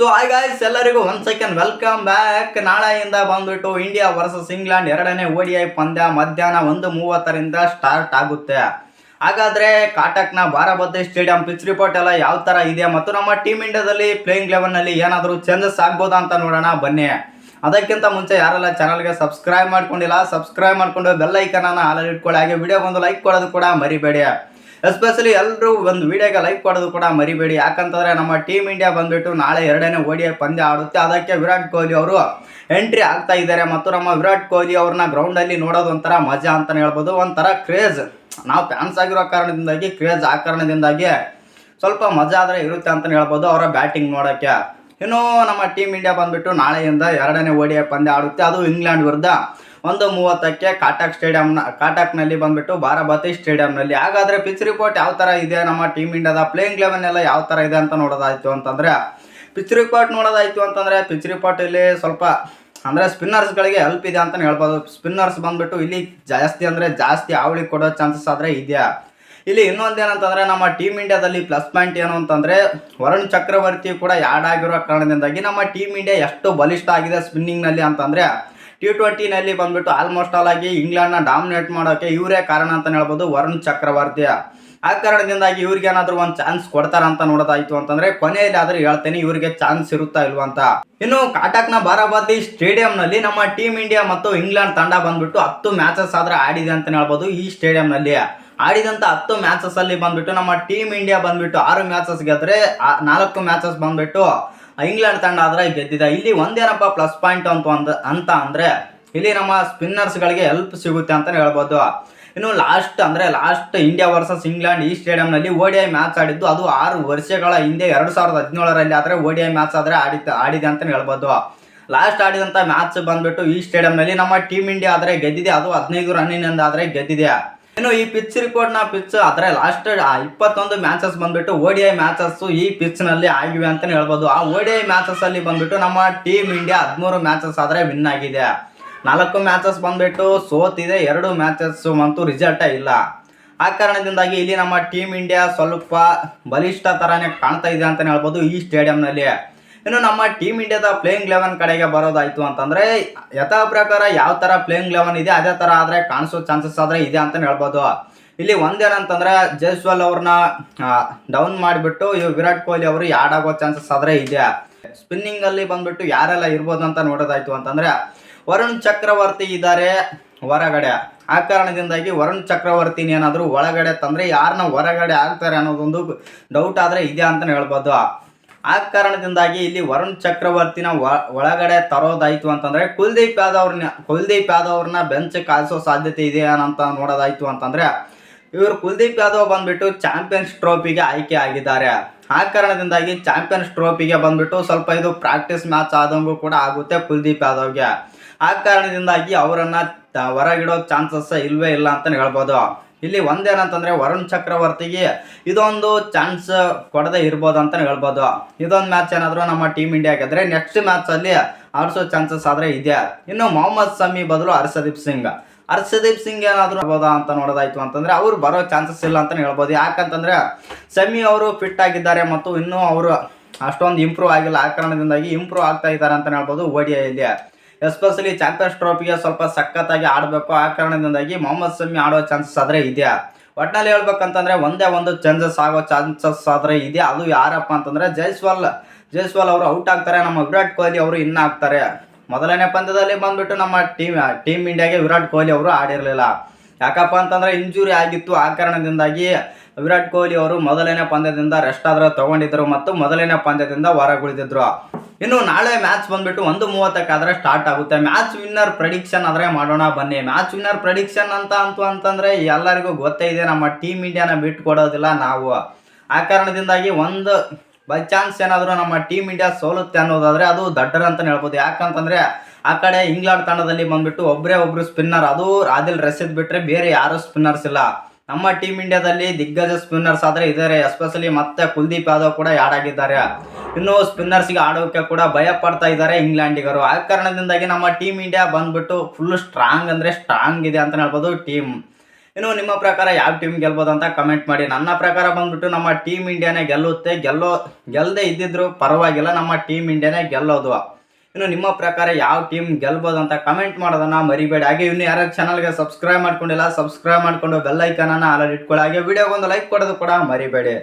So guys ಎಲ್ಲರಿಗೂ one second welcome back ನಾಳೆಯಿಂದ ಬಂದ್ಬಿಟ್ಟು ಇಂಡಿಯಾ ವರ್ಸಸ್ ಇಂಗ್ಲೆಂಡ್ ಎರಡನೇ ಓಡಿಐ ಪಂದ್ಯ ಮಧ್ಯಾಹ್ನ ಒಂದು ಮೂವತ್ತರಿಂದ ಸ್ಟಾರ್ಟ್ ಆಗುತ್ತೆ. ಹಾಗಾದ್ರೆ ಕಾಟಕ್ನ ಬಾರಾಬತಿ ಸ್ಟೇಡಿಯಂ ಪಿಚ್ ರಿಪೋರ್ಟ್ ಎಲ್ಲ ಯಾವ ತರ ಇದೆ ಮತ್ತು ನಮ್ಮ ಟೀಮ್ ಇಂಡಿಯಾದಲ್ಲಿ ಪ್ಲೇಯಿಂಗ್ ಲೆವೆನ್ನಲ್ಲಿ ಏನಾದರೂ ಚೇಂಜಸ್ ಆಗ್ಬೋದಾ ಅಂತ ನೋಡೋಣ, ಬನ್ನಿ. ಅದಕ್ಕಿಂತ ಮುಂಚೆ ಯಾರೆಲ್ಲ ಚಾನಲ್ಗೆ ಸಬ್ಸ್ಕ್ರೈಬ್ ಮಾಡ್ಕೊಂಡಿಲ್ಲ ಸಬ್ಸ್ಕ್ರೈಬ್ ಮಾಡ್ಕೊಂಡು ಬೆಲ್ ಐಕನ್ ಅನ್ನ ಆಲಲ್ಲಿ ಇಟ್ಕೊಳ್ಳಿ. ಹಾಗೆ ವಿಡಿಯೋ ಬಂದು ಲೈಕ್ ಕೊಡೋದು ಕೂಡ ಮರಿಬೇಡಿ. ಎಸ್ಪೆಷಲಿ ಎಲ್ಲರೂ ಒಂದು ವಿಡಿಯೋಗೆ ಲೈಕ್ ಕೊಡೋದು ಕೂಡ ಮರಿಬೇಡಿ. ಯಾಕಂತಂದ್ರೆ ನಮ್ಮ ಟೀಮ್ ಇಂಡಿಯಾ ಬಂದ್ಬಿಟ್ಟು ನಾಳೆ ಎರಡನೇ ಓಡಿಯ ಪಂದ್ಯ ಆಡುತ್ತೆ. ಅದಕ್ಕೆ ವಿರಾಟ್ ಕೊಹ್ಲಿ ಅವರು ಎಂಟ್ರಿ ಆಗ್ತಾ ಇದ್ದಾರೆ. ಮತ್ತು ನಮ್ಮ ವಿರಾಟ್ ಕೊಹ್ಲಿ ಅವ್ರನ್ನ ಗ್ರೌಂಡಲ್ಲಿ ನೋಡೋದು ಒಂಥರ ಮಜಾ ಅಂತಲೇ ಹೇಳ್ಬೋದು. ಒಂಥರ ಕ್ರೇಜ್ ನಾವು ಫ್ಯಾನ್ಸ್ ಆಗಿರೋ ಕಾರಣದಿಂದಾಗಿ ಕ್ರೇಜ್ ಆ ಕಾರಣದಿಂದಾಗಿ ಸ್ವಲ್ಪ ಮಜಾ ಆದರೆ ಇರುತ್ತೆ ಅಂತಲೇ ಹೇಳ್ಬೋದು ಅವರ ಬ್ಯಾಟಿಂಗ್ ನೋಡೋಕ್ಕೆ. ಇನ್ನು ನಮ್ಮ ಟೀಮ್ ಇಂಡಿಯಾ ಬಂದ್ಬಿಟ್ಟು ನಾಳೆಯಿಂದ ಎರಡನೇ ಓಡಿಯ ಪಂದ್ಯ ಆಡುತ್ತೆ. ಅದು ಇಂಗ್ಲೆಂಡ್ ವಿರುದ್ಧ. ಒಂದು ಮೂವತ್ತಕ್ಕೆ ಕಾಟಕ್ ಸ್ಟೇಡಿಯಂನ, ಕಾಟಕ್ನಲ್ಲಿ ಬಂದ್ಬಿಟ್ಟು ಬಾರಾಬತಿ ಸ್ಟೇಡಿಯಂನಲ್ಲಿ. ಹಾಗಾದರೆ ಪಿಚ್ ರಿಪೋರ್ಟ್ ಯಾವ ಥರ ಇದೆ? ನಮ್ಮ ಟೀಮ್ ಇಂಡಿಯಾದ ಪ್ಲೇಯಿಂಗ್ ಲೆವೆನ್ ಎಲ್ಲ ಯಾವ ಥರ ಇದೆ ಅಂತ ನೋಡೋದಾಯಿತು ಅಂತಂದರೆ ಪಿಚ್ ರಿಪೋರ್ಟ್ ನೋಡೋದಾಯಿತು ಅಂತಂದರೆ ಪಿಚ್ ರಿಪೋರ್ಟಲ್ಲಿ ಸ್ವಲ್ಪ ಅಂದರೆ ಸ್ಪಿನ್ನರ್ಸ್ಗಳಿಗೆ ಹೆಲ್ಪ್ ಇದೆ ಅಂತಲೇ ಹೇಳ್ಬೋದು. ಸ್ಪಿನ್ನರ್ಸ್ ಬಂದ್ಬಿಟ್ಟು ಇಲ್ಲಿ ಜಾಸ್ತಿ ಅಂದರೆ ಜಾಸ್ತಿ ಅವಳಿ ಕೊಡೋ ಚಾನ್ಸಸ್ ಆದರೆ ಇದೆಯಾ? ಇಲ್ಲಿ ಇನ್ನೊಂದೇನಂತಂದ್ರೆ, ನಮ್ಮ ಟೀಮ್ ಇಂಡಿಯಾದಲ್ಲಿ ಪ್ಲಸ್ ಪಾಯಿಂಟ್ ಏನು ಅಂತಂದರೆ, ವರುಣ್ ಚಕ್ರವರ್ತಿ ಕೂಡ ಯಾಡ್ ಆಗಿರೋ ಕಾರಣದಿಂದಾಗಿ ನಮ್ಮ ಟೀಮ್ ಇಂಡಿಯಾ ಎಷ್ಟು ಬಲಿಷ್ಠ ಆಗಿದೆ ಸ್ಪಿನ್ನಿಂಗ್ನಲ್ಲಿ ಅಂತಂದ್ರೆ ಟಿ ಟ್ವೆಂಟಿನಲ್ಲಿ ಬಂದ್ಬಿಟ್ಟು ಆಲ್ಮೋಸ್ಟ್ ಆಲ್ ಆಗಿ ಇಂಗ್ಲೆಂಡ್ನ ಡಾಮಿನೇಟ್ ಮಾಡೋಕೆ ಇವರೇ ಕಾರಣ ಅಂತ ಹೇಳ್ಬೋದು ವರುಣ್ ಚಕ್ರವರ್ತಿ. ಆ ಕಾರಣದಿಂದಾಗಿ ಇವ್ರಿಗೆ ಏನಾದರೂ ಒಂದು ಚಾನ್ಸ್ ಕೊಡ್ತಾರ ಅಂತ ನೋಡೋದಾಯ್ತು ಅಂತಂದ್ರೆ ಕೊನೆಯಲ್ಲಿ ಆದರೂ ಹೇಳ್ತೇನೆ ಇವರಿಗೆ ಚಾನ್ಸ್ ಇರುತ್ತಾ ಇಲ್ವಾ ಅಂತ. ಇನ್ನು ಕಾಟಕ್ನ ಬಾರಾಬಾದಿ ಸ್ಟೇಡಿಯಂನಲ್ಲಿ ನಮ್ಮ ಟೀಮ್ ಇಂಡಿಯಾ ಮತ್ತು ಇಂಗ್ಲೆಂಡ್ ತಂಡ ಬಂದ್ಬಿಟ್ಟು ಹತ್ತು ಮ್ಯಾಚಸ್ ಆದ್ರೆ ಆಡಿದೆ ಅಂತ ಹೇಳ್ಬೋದು ಈ ಸ್ಟೇಡಿಯಂನಲ್ಲಿ. ಆಡಿದಂಥ ಹತ್ತು ಮ್ಯಾಚಸ್ ಅಲ್ಲಿ ಬಂದ್ಬಿಟ್ಟು ನಮ್ಮ ಟೀಮ್ ಇಂಡಿಯಾ ಬಂದ್ಬಿಟ್ಟು ಆರು ಮ್ಯಾಚಸ್ ಗೆದ್ರೆ ನಾಲ್ಕು ಮ್ಯಾಚಸ್ ಬಂದ್ಬಿಟ್ಟು ಇಂಗ್ಲೆಂಡ್ ತಂಡ ಆದ್ರೆ ಗೆದ್ದಿದೆ. ಇಲ್ಲಿ ಒಂದೇನಪ್ಪ ಪ್ಲಸ್ ಪಾಯಿಂಟ್ ಅಂತ ಅಂತ ಅಂದ್ರೆ ಇಲ್ಲಿ ನಮ್ಮ ಸ್ಪಿನ್ನರ್ಸ್ಗಳಿಗೆ ಹೆಲ್ಪ್ ಸಿಗುತ್ತೆ ಅಂತಾನೆ ಹೇಳ್ಬೋದು. ಇನ್ನು ಲಾಸ್ಟ್ ಅಂದ್ರೆ ಲಾಸ್ಟ್ ಇಂಡಿಯಾ ವರ್ಸಸ್ ಇಂಗ್ಲೆಂಡ್ ಈ ಸ್ಟೇಡಿಯಂನಲ್ಲಿ ಓಡಿಐ ಮ್ಯಾಚ್ ಆಡಿದ್ದು. ಅದು ಆರು ವರ್ಷಗಳ ಹಿಂದೆ, ಎರಡು ಸಾವಿರದ ಹದಿನೇಳರಲ್ಲಿ ಆದರೆ ಐ ಮ್ಯಾಚ್ ಆದರೆ ಆಡಿತ ಆಡಿದೆ ಅಂತಲೇ ಹೇಳ್ಬೋದು. ಲಾಸ್ಟ್ ಆಡಿದಂಥ ಮ್ಯಾಚ್ ಬಂದ್ಬಿಟ್ಟು ಈ ಸ್ಟೇಡಿಯಂನಲ್ಲಿ ನಮ್ಮ ಟೀಮ್ ಇಂಡಿಯಾ ಆದರೆ ಗೆದ್ದಿದೆ. ಅದು ಹದಿನೈದು ರನ್ನಿನಿಂದ ಆದರೆ ಗೆದ್ದಿದೆ. ಇನ್ನು ಈ ಪಿಚ್ ರಿಪೋರ್ಟ್ ರಿಪೋರ್ಟ್ನ ಪಿಚ್ ಆದರೆ ಲಾಸ್ಟ್ ಇಪ್ಪತ್ತೊಂದು ಮ್ಯಾಚಸ್ ಬಂದ್ಬಿಟ್ಟು ಓಡಿಐ ಮ್ಯಾಚಸ್ ಈ ಪಿಚ್ನಲ್ಲಿ ಆಗಿವೆ ಅಂತಾನೆ ಹೇಳ್ಬೋದು. ಆ ಓಡಿಐ ಮ್ಯಾಚಸ್ ಅಲ್ಲಿ ಬಂದ್ಬಿಟ್ಟು ನಮ್ಮ ಟೀಮ್ ಇಂಡಿಯಾ ಹದಿಮೂರು ಮ್ಯಾಚಸ್ ಆದ್ರೆ ವಿನ್ ಆಗಿದೆ. ನಾಲ್ಕು ಮ್ಯಾಚಸ್ ಬಂದ್ಬಿಟ್ಟು ಸೋತಿದೆ, ಎರಡು ಮ್ಯಾಚಸ್ ಅಂತೂ ರಿಸಲ್ಟೇ ಇಲ್ಲ. ಆ ಕಾರಣದಿಂದಾಗಿ ಇಲ್ಲಿ ನಮ್ಮ ಟೀಮ್ ಇಂಡಿಯಾ ಸ್ವಲ್ಪ ಬಲಿಷ್ಠ ಥರನೇ ಕಾಣ್ತಾ ಇದೆ ಅಂತಲೇ ಹೇಳ್ಬೋದು ಈ ಸ್ಟೇಡಿಯಂನಲ್ಲಿ ಇನ್ನು ನಮ್ಮ ಟೀಮ್ ಇಂಡಿಯಾದ ಪ್ಲೇಯಿಂಗ್ ಲೆವೆನ್ ಕಡೆಗೆ ಬರೋದಾಯ್ತು ಅಂತಂದ್ರೆ, ಯಥಾ ಪ್ರಕಾರ ಯಾವ ಥರ ಪ್ಲೇಯಿಂಗ್ ಲೆವೆನ್ ಇದೆ, ಅದೇ ಥರ ಆದರೆ ಕಾಣಿಸೋ ಚಾನ್ಸಸ್ ಆದರೆ ಇದೆ ಅಂತಲೇ ಹೇಳ್ಬೋದು. ಇಲ್ಲಿ ಒಂದೇನಂತಂದ್ರೆ ಜೈಸ್ವಾಲ್ ಅವ್ರನ್ನ ಡೌನ್ ಮಾಡಿಬಿಟ್ಟು ಇವ್ ವಿರಾಟ್ ಕೊಹ್ಲಿ ಅವರು ಯಾಡ್ ಆಗೋ ಚಾನ್ಸಸ್ ಆದರೆ ಇದೆ. ಸ್ಪಿನ್ನಿಂಗ್ ಅಲ್ಲಿ ಬಂದ್ಬಿಟ್ಟು ಯಾರೆಲ್ಲ ಇರ್ಬೋದು ಅಂತ ನೋಡೋದಾಯ್ತು ಅಂತಂದ್ರೆ, ವರುಣ್ ಚಕ್ರವರ್ತಿ ಇದ್ದಾರೆ ಹೊರಗಡೆ. ಆ ಕಾರಣದಿಂದಾಗಿ ವರುಣ್ ಚಕ್ರವರ್ತಿನ ಏನಾದರೂ ಒಳಗಡೆ ತಂದ್ರೆ ಯಾರನ್ನ ಹೊರಗಡೆ ಆಗ್ತಾರೆ ಅನ್ನೋದೊಂದು ಡೌಟ್ ಆದರೆ ಇದೆ ಅಂತಲೇ ಹೇಳ್ಬೋದು. ಆ ಕಾರಣದಿಂದಾಗಿ ಇಲ್ಲಿ ವರುಣ್ ಚಕ್ರವರ್ತಿನ ಒಳಗಡೆ ತರೋದಾಯ್ತು ಅಂತಂದ್ರೆ ಕುಲ್ದೀಪ್ ಯಾದವ್ರನ್ನ ಕುಲ್ದೀಪ್ ಯಾದವ್ ಅವ್ರನ್ನ ಬೆಂಚ್ ಕಾಯಿಸೋ ಸಾಧ್ಯತೆ ಇದೆ ಅಂತ ನೋಡೋದಾಯ್ತು ಅಂತಂದ್ರೆ ಇವರು ಕುಲ್ದೀಪ್ ಯಾದವ್ ಬಂದ್ಬಿಟ್ಟು ಚಾಂಪಿಯನ್ಸ್ ಟ್ರೋಫಿಗೆ ಆಯ್ಕೆ ಆಗಿದ್ದಾರೆ. ಆ ಕಾರಣದಿಂದಾಗಿ ಚಾಂಪಿಯನ್ಸ್ ಟ್ರೋಫಿಗೆ ಬಂದ್ಬಿಟ್ಟು ಸ್ವಲ್ಪ ಇದು ಪ್ರಾಕ್ಟೀಸ್ ಮ್ಯಾಚ್ ಆದಂಗೂ ಕೂಡ ಆಗುತ್ತೆ ಕುಲ್ದೀಪ್ ಯಾದವ್ಗೆ. ಆ ಕಾರಣದಿಂದಾಗಿ ಅವರನ್ನ ಹೊರಗಿಡೋ ಚಾನ್ಸಸ್ ಇಲ್ವೇ ಇಲ್ಲ ಅಂತ ಹೇಳ್ಬೋದು. ಇಲ್ಲಿ ಒಂದೇನಂತಂದ್ರೆ ವರುಣ್ ಚಕ್ರವರ್ತಿಗೆ ಇದೊಂದು ಚಾನ್ಸ್ ಕೊಡದೆ ಇರ್ಬೋದು ಅಂತ ಹೇಳ್ಬೋದು. ಇದೊಂದು ಮ್ಯಾಚ್ ಏನಾದರೂ ನಮ್ಮ ಟೀಮ್ ಇಂಡಿಯಾ ಗೆದ್ರೆ ನೆಕ್ಸ್ಟ್ ಮ್ಯಾಚ್ ಅಲ್ಲಿ ಆಡಿಸೋ ಚಾನ್ಸಸ್ ಆದ್ರೆ ಇದೆ. ಇನ್ನು ಮೊಹಮ್ಮದ್ ಸಮಿ ಬದಲು ಹರ್ಷದೀಪ್ ಸಿಂಗ್. ಹರ್ಷದೀಪ್ ಸಿಂಗ್ ಏನಾದರೂ ಆಗ್ಬೋದಾ ಅಂತ ನೋಡೋದಾಯ್ತು ಅಂತಂದ್ರೆ ಅವ್ರು ಬರೋ ಚಾನ್ಸಸ್ ಇಲ್ಲ ಅಂತ ಹೇಳ್ಬೋದು. ಯಾಕಂತಂದ್ರೆ ಸಮಿ ಅವರು ಫಿಟ್ ಆಗಿದ್ದಾರೆ ಮತ್ತು ಇನ್ನೂ ಅವರು ಅಷ್ಟೊಂದು ಇಂಪ್ರೂವ್ ಆಗಿಲ್ಲ. ಆ ಕಾರಣದಿಂದಾಗಿ ಇಂಪ್ರೂವ್ ಆಗ್ತಾ ಇದ್ದಾರೆ ಅಂತ ಹೇಳ್ಬೋದು ಓಡಿಐಲಿ ಎಸ್ಪೆಷಲಿ ಚಾಂಪಿಯನ್ಸ್ ಟ್ರೋಫಿಗೆ ಸ್ವಲ್ಪ ಸಖತ್ತಾಗಿ ಆಡಬೇಕು. ಆ ಕಾರಣದಿಂದಾಗಿ ಮೊಹಮ್ಮದ್ ಸಮಿ ಆಡೋ ಚಾನ್ಸಸ್ ಆದರೆ ಇದೆ. ಒಟ್ನಲ್ಲಿ ಹೇಳ್ಬೇಕಂತಂದ್ರೆ ಒಂದೇ ಒಂದು ಚೇಂಜಸ್ ಆಗೋ ಚಾನ್ಸಸ್ ಆದರೆ ಇದೆ. ಅದು ಯಾರಪ್ಪ ಅಂತಂದ್ರೆ ಜೈಸ್ವಾಲ್. ಜೈಸ್ವಾಲ್ ಅವರು ಔಟ್ ಆಗ್ತಾರೆ. ನಮ್ಮ ವಿರಾಟ್ ಕೊಹ್ಲಿ ಅವರು ಇನ್ನ ಆಗ್ತಾರೆ. ಮೊದಲನೇ ಪಂದ್ಯದಲ್ಲಿ ಬಂದ್ಬಿಟ್ಟು ನಮ್ಮ ಟೀಮ್ ಟೀಮ್ ಇಂಡಿಯಾಗೆ ವಿರಾಟ್ ಕೊಹ್ಲಿ ಅವರು ಆಡಿರಲಿಲ್ಲ. ಯಾಕಪ್ಪ ಅಂತಂದ್ರೆ ಇಂಜುರಿ ಆಗಿತ್ತು. ಆ ಕಾರಣದಿಂದಾಗಿ ವಿರಾಟ್ ಕೊಹ್ಲಿ ಅವರು ಮೊದಲನೇ ಪಂದ್ಯದಿಂದ ರೆಸ್ಟ್ ಆದ್ರೆ ತಗೊಂಡಿದ್ರು ಮತ್ತು ಮೊದಲನೇ ಪಂದ್ಯದಿಂದ ಹೊರಗುಳಿದಿದ್ರು. ಇನ್ನು ನಾಳೆ ಮ್ಯಾಚ್ ಬಂದ್ಬಿಟ್ಟು ಒಂದು ಮೂವತ್ತಕ್ಕಾದ್ರೆ ಸ್ಟಾರ್ಟ್ ಆಗುತ್ತೆ. ಮ್ಯಾಚ್ ವಿನ್ನರ್ ಪ್ರೆಡಿಕ್ಷನ್ ಆದರೆ ಮಾಡೋಣ ಬನ್ನಿ. ಮ್ಯಾಚ್ ವಿನ್ನರ್ ಪ್ರೆಡಿಕ್ಷನ್ ಅಂತ ಅಂತು ಅಂತಂದರೆ ಎಲ್ಲರಿಗೂ ಗೊತ್ತೇ ಇದೆ, ನಮ್ಮ ಟೀಮ್ ಇಂಡಿಯಾನ ಬಿಟ್ಟು ಕೊಡೋದಿಲ್ಲ ನಾವು. ಆ ಕಾರಣದಿಂದಾಗಿ ಒಂದು ಬೈ ಚಾನ್ಸ್ ಏನಾದರೂ ನಮ್ಮ ಟೀಮ್ ಇಂಡಿಯಾ ಸೋಲುತ್ತೆ ಅನ್ನೋದಾದರೆ ಅದು ದಡ್ಡರ ಅಂತಲೇ ಹೇಳ್ಬೋದು. ಯಾಕಂತಂದರೆ ಆ ಕಡೆ ಇಂಗ್ಲೆಂಡ್ ತಂಡದಲ್ಲಿ ಬಂದ್ಬಿಟ್ಟು ಒಬ್ಬರೇ ಒಬ್ರು ಸ್ಪಿನ್ನರ್ ಅದು ಆದಿಲ್ ರಶೀದ್ ಬಿಟ್ಟರೆ ಬೇರೆ ಯಾರೂ ಸ್ಪಿನ್ನರ್ಸ್ ಇಲ್ಲ. ನಮ್ಮ ಟೀಮ್ ಇಂಡಿಯಾದಲ್ಲಿ ದಿಗ್ಗಜ ಸ್ಪಿನ್ನರ್ಸ್ ಆದರೆ ಇದ್ದಾರೆ ಎಸ್ಪೆಷಲಿ ಮತ್ತೆ ಕುಲ್ದೀಪ್ ಯಾದವ್ ಕೂಡ ಯಾಡ್ ಆಗಿದ್ದಾರೆ. ಇನ್ನು ಸ್ಪಿನ್ನರ್ಸ್ಗೆ ಆಡೋಕೆ ಕೂಡ ಭಯ ಪಡ್ತಾ ಇದ್ದಾರೆ ಇಂಗ್ಲೆಂಡಿಗರು. ಆ ಕಾರಣದಿಂದಾಗಿ ನಮ್ಮ ಟೀಮ್ ಇಂಡಿಯಾ ಬಂದ್ಬಿಟ್ಟು ಫುಲ್ ಸ್ಟ್ರಾಂಗ್ ಅಂದ್ರೆ ಸ್ಟ್ರಾಂಗ್ ಇದೆ ಅಂತ ಹೇಳ್ಬೋದು ಟೀಮ್. ಇನ್ನು ನಿಮ್ಮ ಪ್ರಕಾರ ಯಾವ ಟೀಮ್ ಗೆಲ್ಬೋದು ಅಂತ ಕಮೆಂಟ್ ಮಾಡಿ. ನನ್ನ ಪ್ರಕಾರ ಬಂದ್ಬಿಟ್ಟು ನಮ್ಮ ಟೀಮ್ ಇಂಡಿಯಾನೇ ಗೆಲ್ಲುತ್ತೆ. ಗೆಲ್ಲೋ ಗೆಲ್ಲದೆ ಇದ್ದಿದ್ರು ಪರವಾಗಿಲ್ಲ, ನಮ್ಮ ಟೀಮ್ ಇಂಡಿಯಾನೇ ಗೆಲ್ಲೋದು. ಇನ್ನು ನಿಮ್ಮ ಪ್ರಕಾರ ಯಾವ ಟೀಮ್ ಗೆಲ್ಬೋದು ಅಂತ ಕಮೆಂಟ್ ಮಾಡೋದನ್ನ ಮರಿಬೇಡಿ. ಹಾಗೆ ಇನ್ನು ಯಾರು ಚಾನಲ್ಗೆ ಸಬ್ಸ್ಕ್ರೈಬ್ ಮಾಡ್ಕೊಂಡಿಲ್ಲ ಸಬ್ಸ್ಕ್ರೈಬ್ ಮಾಡ್ಕೊಂಡು ಬೆಲ್ ಐಕನನ್ನು ಆಲ್ರೆಡಿ ಇಟ್ಕೊಳ್ಳಿ ಹಾಗೆ ವಿಡಿಯೋಗೊಂದು ಲೈಕ್ ಕೊಡೋದು ಕೂಡ ಮರಿಬೇಡಿ.